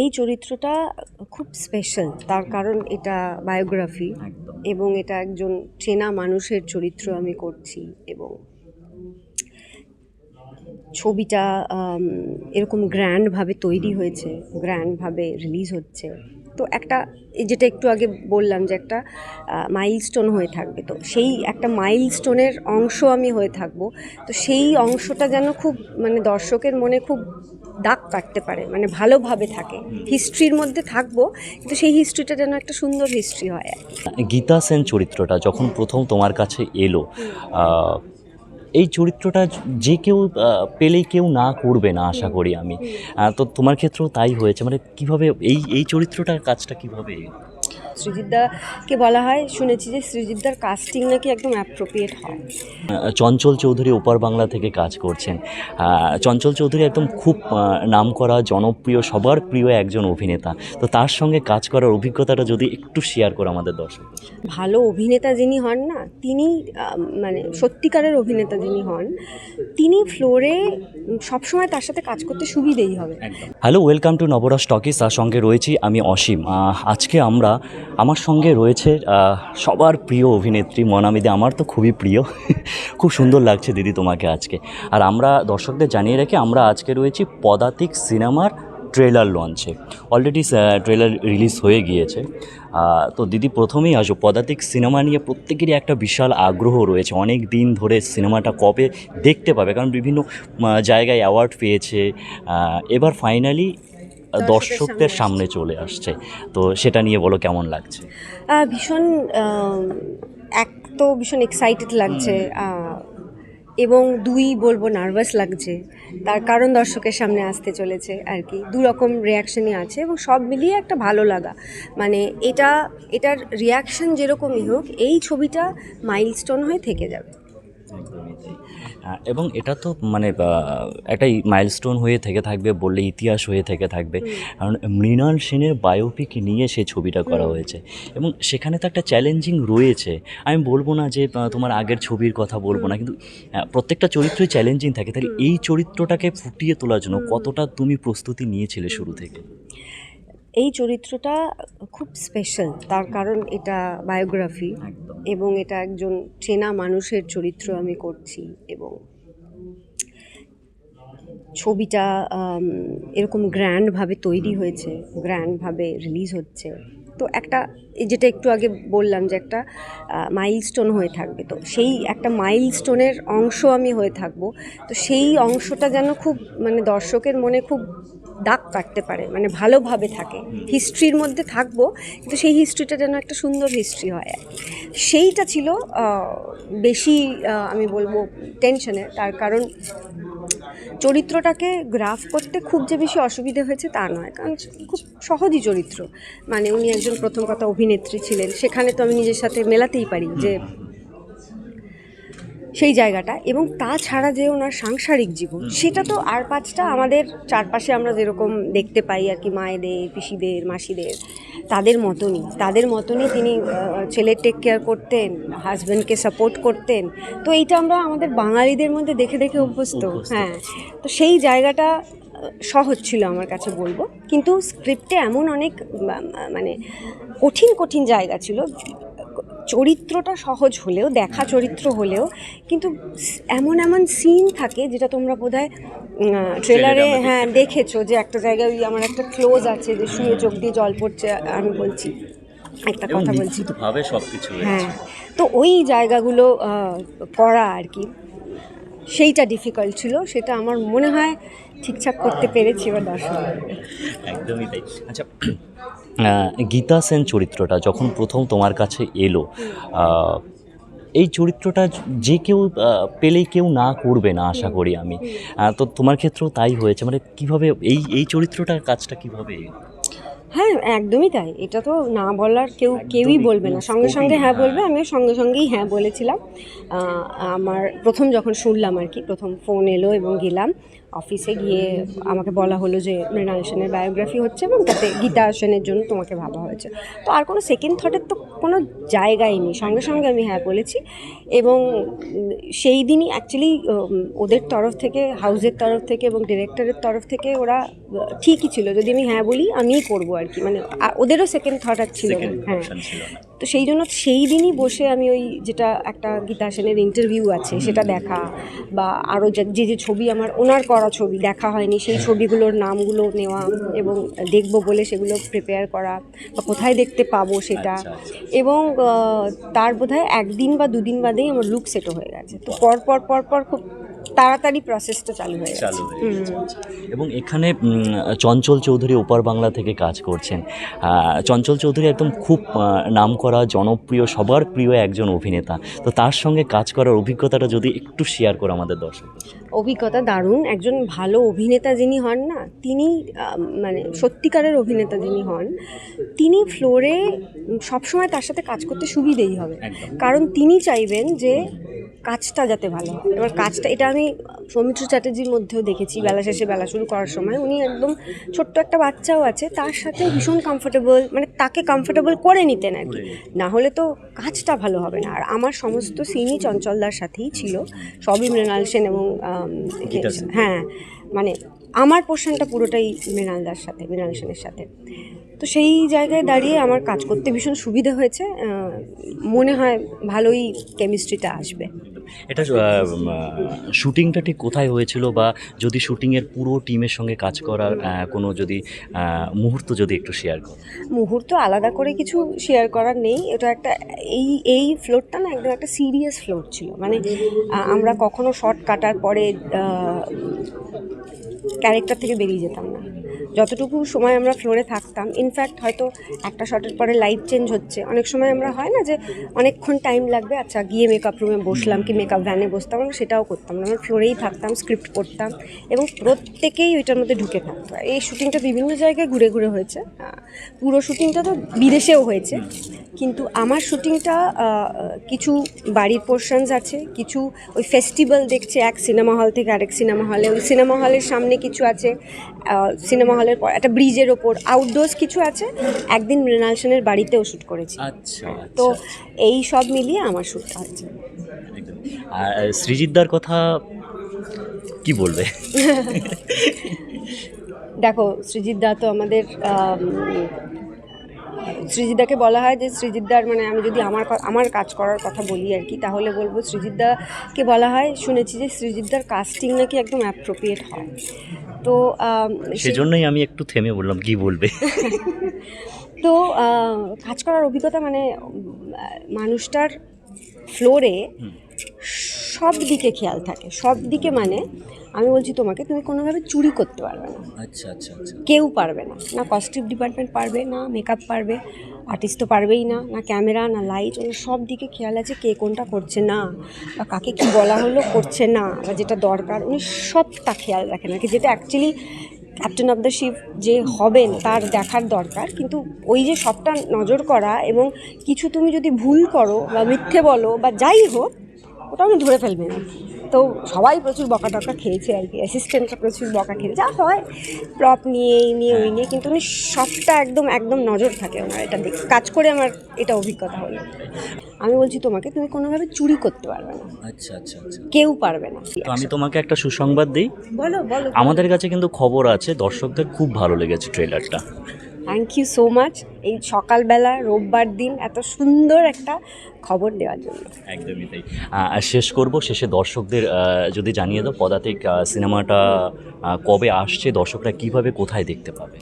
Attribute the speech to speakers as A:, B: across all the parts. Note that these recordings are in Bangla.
A: এই চরিত্রটা খুব স্পেশাল তার কারণ এটা বায়োগ্রাফি এবং এটা একজন চেনা মানুষের চরিত্র আমি করছি এবং ছবিটা এরকম গ্র্যান্ডভাবে তৈরি হয়েছে গ্র্যান্ডভাবে রিলিজ হচ্ছে। তো একটা যেটা একটু আগে বললাম যে একটা মাইলস্টোন হয়ে থাকবে। তো সেই একটা মাইলস্টোনের অংশ আমি হয়ে থাকব। তো সেই অংশটা যেন খুব মানে দর্শকের মনে খুব দাগ কাটতে পারে মানে ভালোভাবে থাকে। হিস্ট্রির মধ্যে থাকব কিন্তু সেই হিস্ট্রিটা যেন একটা সুন্দর হিস্ট্রি হয়। আর কি।
B: গীতা সেন চরিত্রটা যখন প্রথম তোমার কাছে এলো এই চরিত্রটা যে কেউ পেলে পেলেই কেউ না করবে না আশা করি আমি। তো তোমার ক্ষেত্রেও তাই হয়েছে মানে কীভাবে এই এই চরিত্রটার কাজটা কীভাবে
A: সৃজিতদাকে বলা হয়। শুনেছি যে সৃজিতদার কাস্টিং নাকি একদম অ্যাপ্রোপ্রিয়েট হয়।
B: চঞ্চল চৌধুরী ওপার বাংলা থেকে কাজ করছেন। চঞ্চল চৌধুরী একদম খুব নামকরা জনপ্রিয় সবার প্রিয় একজন অভিনেতা। তো তার সঙ্গে কাজ করার অভিজ্ঞতাটা যদি একটু শেয়ার করো আমাদের দর্শক
A: ভালো অভিনেতা যিনি হন না তিনি মানে সত্যিকারের অভিনেতা যিনি হন তিনি ফ্লোরে সবসময় তার সাথে কাজ করতে সুবিধেই হবে।
B: Hello welcome to Navarasa talkies তার সঙ্গে রয়েছি আমি অসীম। আজকে আমরা আমার সঙ্গে রয়েছে সবার প্রিয় অভিনেত্রী মনামিদি আমার তো খুবই প্রিয়। খুব সুন্দর লাগছে দিদি তোমাকে আজকে। আর আমরা দর্শকদের জানিয়ে রাখি, আমরা আজকে রয়েছি পদাতিক সিনেমার ট্রেলার লঞ্চে। অলরেডি ট্রেলার রিলিজ হয়ে গিয়েছে। তো দিদি প্রথমেই আসো, পদাতিক সিনেমা নিয়ে প্রত্যেকেরই একটা বিশাল আগ্রহ রয়েছে। অনেক দিন ধরে সিনেমাটা কবে দেখতে পাবে? কারণ বিভিন্ন জায়গায় অ্যাওয়ার্ড পেয়েছে। এবার ফাইনালি দর্শকদের সামনে চলে আসছে। তো সেটা নিয়ে বলো কেমন লাগছে?
A: ভীষণ এক তো ভীষণ এক্সাইটেড লাগছে। এবং দুই বলব নার্ভাস লাগছে। তার কারণ দর্শকের সামনে আসতে চলেছে আর কি। দু রকম রিয়াকশনই আছে এবং সব মিলিয়ে একটা ভালো লাগা। মানে এটা এটার রিয়াকশন যেরকমই হোক এই ছবিটা মাইলস্টোন হয়ে থেকে যাবে।
B: এবং এটা তো মানে একটা মাইলস্টোন হয়ে থেকে থাকবে বললে ইতিহাস হয়ে থেকে থাকবে। কারণ মৃণাল সেনের বায়োপিক নিয়ে সে ছবিটা করা হয়েছে। এবং সেখানে তো একটা চ্যালেঞ্জিং রয়েছে। আমি বলব না যে তোমার আগের ছবির কথা বলব না কিন্তু প্রত্যেকটা চরিত্রই চ্যালেঞ্জিং থাকে। তাহলে এই চরিত্রটাকে ফুটিয়ে তোলার জন্য কতটা তুমি প্রস্তুতি নিয়েছিলে শুরু থেকে?
A: এই চরিত্রটা খুব স্পেশাল তার কারণ এটা বায়োগ্রাফি এবং এটা একজন চেনা মানুষের চরিত্র আমি করছি এবং ছবিটা এরকম গ্র্যান্ডভাবে তৈরি হয়েছে গ্র্যান্ডভাবে রিলিজ হচ্ছে। তো একটা যেটা একটু আগে বললাম যে একটা মাইলস্টোন হয়ে থাকবে। তো সেই একটা মাইলস্টোনের অংশ আমি হয়ে থাকব। তো সেই অংশটা যেন খুব মানে দর্শকের মনে খুব দাগ কাটতে পারে মানে ভালোভাবে থাকে। হিস্ট্রির মধ্যে থাকব কিন্তু সেই হিস্ট্রিটা যেন একটা সুন্দর হিস্ট্রি হয় আর। সেইটা ছিল বেশি আমি বলব টেনশনের তার কারণ চরিত্রটাকে গ্রাফ করতে খুব যে বেশি অসুবিধে হয়েছে তা নয় কারণ খুব সহজই চরিত্র। মানে উনি একজন প্রথম কথা অভিনেত্রী ছিলেন সেখানে তো আমি নিজের সাথে মেলাতেই পারি যে সেই জায়গাটা এবং তাছাড়া যে ওনার সাংসারিক জীবন সেটা তো আর পাঁচটা আমাদের চারপাশে আমরা যেরকম দেখতে পাই আর কি মায়েদের পিসিদের মাসিদের তাদের মতনই। তাদের মতনই তিনি ছেলের টেক কেয়ার করতেন হাজব্যান্ডকে সাপোর্ট করতেন। তো এইটা আমরা আমাদের বাঙালিদের মধ্যে দেখে দেখে অভ্যস্ত। হ্যাঁ তো সেই জায়গাটা সহজ ছিল আমার কাছে বলব। কিন্তু স্ক্রিপ্টে এমন অনেক মানে কঠিন কঠিন জায়গা ছিল। চরিত্রটা সহজ হলেও দেখা চরিত্র হলেও কিন্তু এমন এমন সিন থাকে যেটা তোমরা বোধহয় ট্রেলারে হ্যাঁ দেখেছ যে একটা জায়গায় ওই আমার একটা ক্লোজ আছে যে শুয়ে চোখ দিয়ে জল পড়ছে আমি বলছি একটা কথা বলছি।
B: নিশ্চিতভাবে সব
A: হ্যাঁ তো ওই জায়গাগুলো করা আর কি সেইটা ডিফিকাল্ট ছিল সেটা আমার মনে হয় ঠিকঠাক করতে পেরেছি এবার দর্শক
B: একদমই তাই। আচ্ছা গীতা সেন চরিত্রটা যখন প্রথম তোমার কাছে এলো এই চরিত্রটা যে কেউ পেলে কেউ না করবে না, আশা করি আমি। তো তোমার ক্ষেত্রেও তাই হয়েছে। মানে কীভাবে এই এই চরিত্রটার কাজটা কীভাবে
A: হ্যাঁ একদমই তাই। এটা তো না বলার কেউ কেউই বলবে না। সঙ্গে সঙ্গে হ্যাঁ। বলবে আমিও সঙ্গে সঙ্গেই হ্যাঁ বলেছিলাম। আমার প্রথম যখন শুনলাম আর কি প্রথম ফোন এলো এবং গেলাম অফিসে গিয়ে আমাকে বলা হলো যে মৃণাল সেনের বায়োগ্রাফি হচ্ছে এবং তাতে গীতা সেনের জন্য তোমাকে ভাবা হয়েছে। তো আর কোনো সেকেন্ড থটের তো কোনো জায়গাই নেই। সঙ্গে সঙ্গে আমি হ্যাঁ বলেছি এবং সেই দিনই অ্যাকচুয়ালি ওদের তরফ থেকে হাউসের তরফ থেকে এবং ডিরেক্টরের তরফ থেকে ওরা ঠিকই ছিল। যদি আমি হ্যাঁ বলি আমিই করব আর কি মানে ওদেরও সেকেন্ড থট আর ছিল হ্যাঁ। তো সেই জন্য সেই দিনই বসে আমি ওই যেটা একটা গীতা সেনের ইন্টারভিউ আছে সেটা দেখা। বা আরও যে যে ছবি আমার ওনার করা ছবি দেখা হয়নি সেই ছবিগুলোর নামগুলো নেওয়া এবং দেখব বলে সেগুলো প্রিপেয়ার করা বা কোথায় দেখতে পাবো সেটা।
B: আচ্ছা,
A: এবং তার বোধহয় একদিন বা দুদিন বাদেই আমার লুক সেটও হয়ে গেছে। তো পর পর পর পর খুব তাড়াতাড়ি প্রসেসটা চালু হয়ে
B: চালু হয়ে গেছে। এবং এখানে চঞ্চল চৌধুরী ওপার বাংলা থেকে কাজ করছেন। চঞ্চল চৌধুরী একদম খুব নাম করা জনপ্রিয় সবার প্রিয় একজন অভিনেতা। তো তার সঙ্গে কাজ করার অভিজ্ঞতাটা যদি একটু শেয়ার করো আমাদের দর্শক
A: অভিজ্ঞতা দারুণ। একজন ভালো অভিনেতা যিনি হন না তিনি মানে সত্যিকারের অভিনেতা যিনি হন তিনি ফ্লোরে সবসময় তার সাথে কাজ করতে সুবিধেই হবে। কারণ তিনি চাইবেন যে কাজটা যাতে ভালো হয়। এবার কাজটা এটা আমি সৌমিত্র চ্যাটার্জির মধ্যেও দেখেছি বেলা শেষে বেলা শুরু করার সময়। উনি একদম ছোট্ট একটা বাচ্চাও আছে তার সাথে ভীষণ কমফোর্টেবল মানে তাকে কমফোর্টেবল করে নিতেন আর কি। না হলে তো কাজটা ভালো হবে না। আর আমার সমস্ত সিনই চঞ্চলদার সাথেই ছিল সবই মৃণাল সেন এবং। হ্যাঁ মানে আমার পোর্শনটা পুরোটাই মৃণালদার সাথে মৃণাল সেনের সাথে। তো সেই জায়গায় দাঁড়িয়ে আমার কাজ করতে ভীষণ সুবিধা হয়েছে। মনে হয় ভালোই কেমিস্ট্রিটা আসবে।
B: এটা শুটিংটা ঠিক কোথায় হয়েছিল বা যদি শুটিংয়ের পুরো টিমের সঙ্গে কাজ করার কোনো যদি মুহূর্ত যদি একটু শেয়ার করো।
A: মুহূর্ত আলাদা করে কিছু শেয়ার করার নেই। এটা একটা এই এই ফ্লোরটা না একদম একটা সিরিয়াস ফ্লোর ছিল। মানে আমরা কখনো শর্ট কাটার পরে ক্যারেক্টার থেকে বেরিয়ে যেতাম না। যতটুকু সময় আমরা ফ্লোরে থাকতাম ইনফ্যাক্ট হয়তো একটা শটের পরে লাইট চেঞ্জ হচ্ছে। অনেক সময় আমরা হয় না যে অনেকক্ষণ টাইম লাগবে আচ্ছা গিয়ে মেকআপ রুমে বসলাম কি মেকআপ ভ্যানে বসতাম, আমরা সেটাও করতাম না। আমরা ফ্লোরেই থাকতাম স্ক্রিপ্ট পড়তাম এবং প্রত্যেকেই ওইটার মধ্যে ঢুকে থাকতো। এই শুটিংটা বিভিন্ন জায়গায় ঘুরে ঘুরে হয়েছে। পুরো শুটিংটা তো বিদেশেও হয়েছে। কিন্তু আমার শুটিংটা কিছু বাড়ির পোর্শনস আছে, কিছু ওই ফেস্টিভ্যাল দেখছে, এক সিনেমা হল থেকে আরেক সিনেমা হলে ওই সিনেমা হলের সামনে কিছু আছে। সিনেমা হলের পর একটা ব্রিজের ওপর আউটডোর্স কিছু আছে একদিন মৃণাল সেনের বাড়িতেও শ্যুট করেছি।
B: আচ্ছা
A: তো এই সব মিলিয়ে আমার শ্যুট হয়েছে।
B: আর সৃজিতদার কথা কি বলবে?
A: দেখো সৃজিতদা তো আমাদের আম, সৃজিতদাকে বলা হয় যে সৃজিতদার মানে আমি যদি আমার আমার কাজ করার কথা বলি আর কি তাহলে বলব সৃজিতদাকে বলা হয় শুনেছি যে সৃজিতদার কাস্টিং নাকি একদম অ্যাপ্রোপ্রিয়েট হয়। তো সেই-
B: সেজন্যই আমি একটু থেমে বললাম কি বলবে?
A: তো কাজ করার অভিজ্ঞতা মানে মানুষটার ফ্লোরে সব দিকে খেয়াল থাকে। সব দিকে মানে আমি বলছি তোমাকে তুমি কোনোভাবে চুরি করতে পারবে না।
B: আচ্ছা আচ্ছা আচ্ছা।
A: কেউ পারবে না। না কস্টিউম ডিপার্টমেন্ট পারবে না মেকআপ পারবে আর্টিস্ট তো পারবেই না না ক্যামেরা না লাইট ওনার সব দিকে খেয়াল আছে কে কোনটা করছে না বা কাকে কি বলা হলো করছে না বা যেটা দরকার উনি সবটা খেয়াল রাখেন আর কি। যেটা actually captain of the ship যে হবেন তার দেখার দরকার। কিন্তু ওই যে সবটা নজর করা এবং কিছু তুমি যদি ভুল করো বা মিথ্যে বলো বা যাই হোক ওটা উনি ধরে ফেলবেন আর তো সবাই প্রচুর বকা টকা খেয়েছে আর কি অ্যাসিস্ট্যান্টরা প্রচুর বকা খেয়েছে। যা হয় প্রপ নিয়ে এই নিয়ে ওই নিয়ে কিন্তু উনি সবটা একদম একদম নজর থাকে ওনার এটা দেখ। কাজ করে আমার এটা অভিজ্ঞতা হলো। আমি বলছি তোমাকে তুমি কোনোভাবে চুরি করতে পারবে না।
B: আচ্ছা আচ্ছা আচ্ছা।
A: কেউ পারবে না।
B: তো আমি তোমাকে একটা সুসংবাদ দিই।
A: বলো বলো
B: আমাদের কাছে কিন্তু খবর আছে দর্শকদের খুব ভালো লেগেছে ট্রেলারটা
A: থ্যাংক ইউ সো মাচ এই সকালবেলা রোববার দিন এত সুন্দর একটা খবর দেওয়ার জন্য।
B: একদমই তাই। শেষ করব শেষে দর্শকদের যদি জানিয়ে দাও পদাতিক সিনেমাটা কবে আসছে দর্শকরা কীভাবে কোথায় দেখতে পাবে?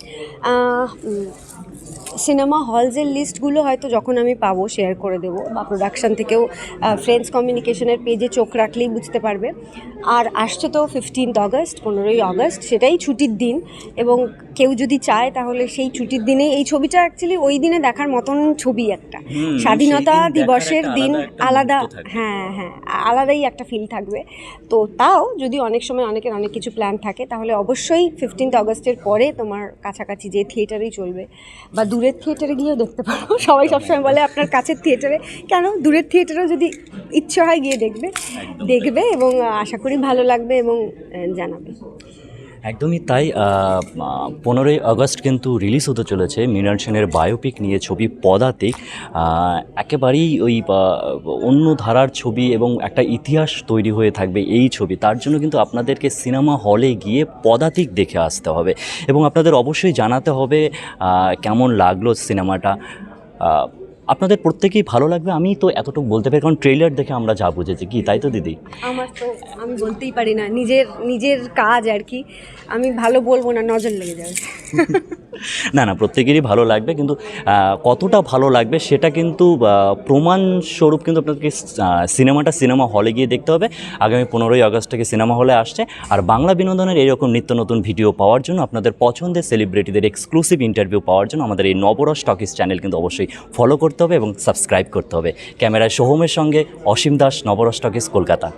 A: সিনেমা হলসের লিস্টগুলো হয়তো যখন আমি পাবো শেয়ার করে দেবো বা প্রোডাকশান থেকেও ফ্রেন্ডস কমিউনিকেশনের পেজে চোখ রাখলেই বুঝতে পারবে। আর আসছে তো ফিফটিন্থ অগস্ট পনেরোই অগস্ট সেটাই ছুটির দিন। এবং কেউ যদি চায় তাহলে সেই ছুটির দিনে এই ছবিটা অ্যাকচুয়ালি ওই দিনে দেখার মতন ছবি একটা। স্বাধীনতা
B: সেই একটা
A: দিন
B: আলাদা।
A: হ্যাঁ হ্যাঁ আলাদাই একটা ফিল থাকবে। তো তাও যদি অনেক সময় অনেকের অনেক কিছু প্ল্যান থাকে তাহলে অবশ্যই ফিফটিন্থ অগস্টের পরে তোমার কাছাকাছি যে থিয়েটারেই চলবে বা দূরের থিয়েটারে গিয়েও দেখতে পারো। সবাই সবসময় বলে আপনার কাছের থিয়েটারে কেন? দূরের থিয়েটারেও যদি ইচ্ছে হয় গিয়ে দেখবে। দেখবে এবং আশা করি ভালো লাগবে এবং জানাবে।
B: একদমই তাই পনেরোই আগস্ট কিন্তু রিলিজ হতে চলেছে মৃণাল সেনের বায়োপিক নিয়ে ছবি পদাতিক। একেবারেই ওই অন্য ধারার ছবি এবং একটা ইতিহাস তৈরি হয়ে থাকবে এই ছবি। তার জন্য কিন্তু আপনাদেরকে সিনেমা হলে গিয়ে পদাতিক দেখে আসতে হবে এবং আপনাদের অবশ্যই জানাতে হবে কেমন লাগল সিনেমাটা আপনাদের প্রত্যেকেই ভালো লাগবে। আমি তো এতটুকু বলতে পারি কারণ ট্রেলার দেখে আমরা যা বুঝেছি। কি তাই তো দিদি?
A: আমার তো আমি বলতেই পারি না। নিজের নিজের কাজ আর কি। আমি ভালো বলব না নজর লেগে যাবে।
B: না না প্রত্যেকেরই ভালো লাগবে কিন্তু কতটা ভালো লাগবে সেটা কিন্তু আহ, প্রমাণস্বরূপ কিন্তু আপনাদেরকে সিনেমাটা সিনেমা হলে গিয়ে দেখতে হবে। আগামী পনেরোই আগস্ট থেকে সিনেমা হলে আসছে। আর বাংলা বিনোদনের এরকম নিত্য নতুন ভিডিও পাওয়ার জন্য আপনাদের পছন্দের সেলিব্রিটিদের এক্সক্লুসিভ ইন্টারভিউ পাওয়ার জন্য আমাদের এই নবরস টকিস চ্যানেল কিন্তু অবশ্যই ফলো করতে হবে এবং সাবস্ক্রাইব করতে হবে। ক্যামেরায় সোহমের সঙ্গে অসীম দাস নবরস কলকাতা।